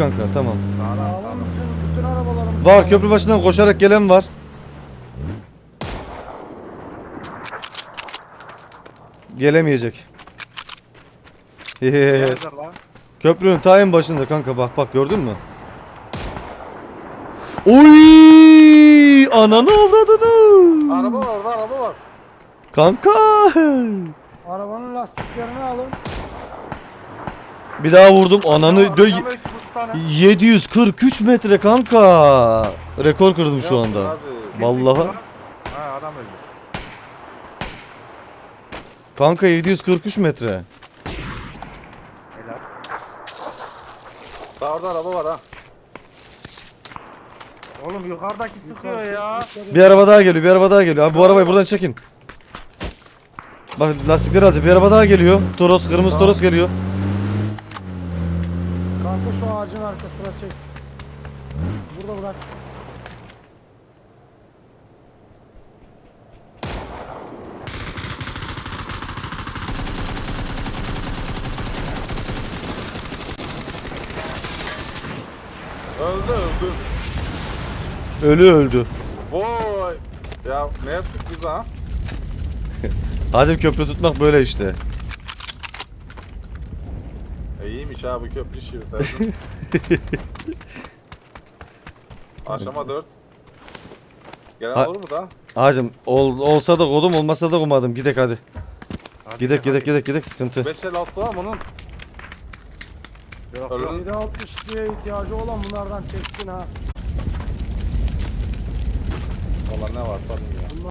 kanka tamam. Tamam Sağlam tamam. bütün, bütün arabalarımız. Var köprü başından koşarak gelen var. Gelemeyecek. Nerede lan? Köprünün ta en başında kanka bak bak gördün mü? Oy! Ananı avradını. Araba var orada araba var. Kanka. Arabanın lastiklerini alın. Bir daha vurdum ananı. Dö- tane. 743 metre kanka. Rekor kırdım şu anda. hadi. Vallahi. Ha adam öldü. Kanka 743 metre. Helal. Daha orada araba var ha. Oğlum yukarıdaki sıkıyor ya. Bir araba daha geliyor, bir araba daha geliyor. Abi bu arabayı buradan çekin. Bak lastikleri alacak. Bir araba daha geliyor. Toros, kırmızı. Toros geliyor. Kanka şu ağacın arkasına çek. Burada bırak. Öldü öldü. Ölü öldü. Vay. Ya ne yaptık biz ha? Hacım köprü tutmak böyle işte. E, iyiymiş ha bu köprü işi sevdim. Aşama 4. Gelen Ha- olur mu da? Hacım ol, olsa da kodum olmasa da kumadım. Gidek hadi. Gidek gidek gidek gidek sıkıntı. 5 el altı var mı onun? Yok Bir de 62'ye ihtiyacı olan bunlardan çeksin ha. Valla ne var sanırım ya.